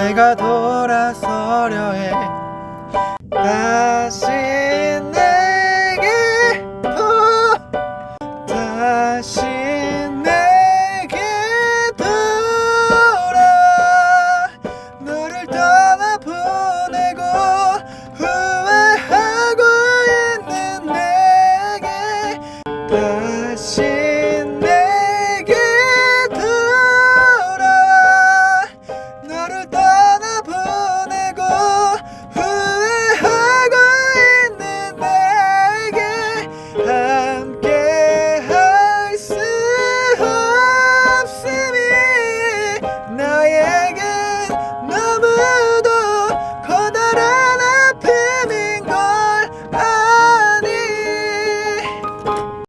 내가 돌아서려 해. 다시 내게 도 다시 내게 돌아. 너를 떠나 보내고 후회하고 있는 내게 다시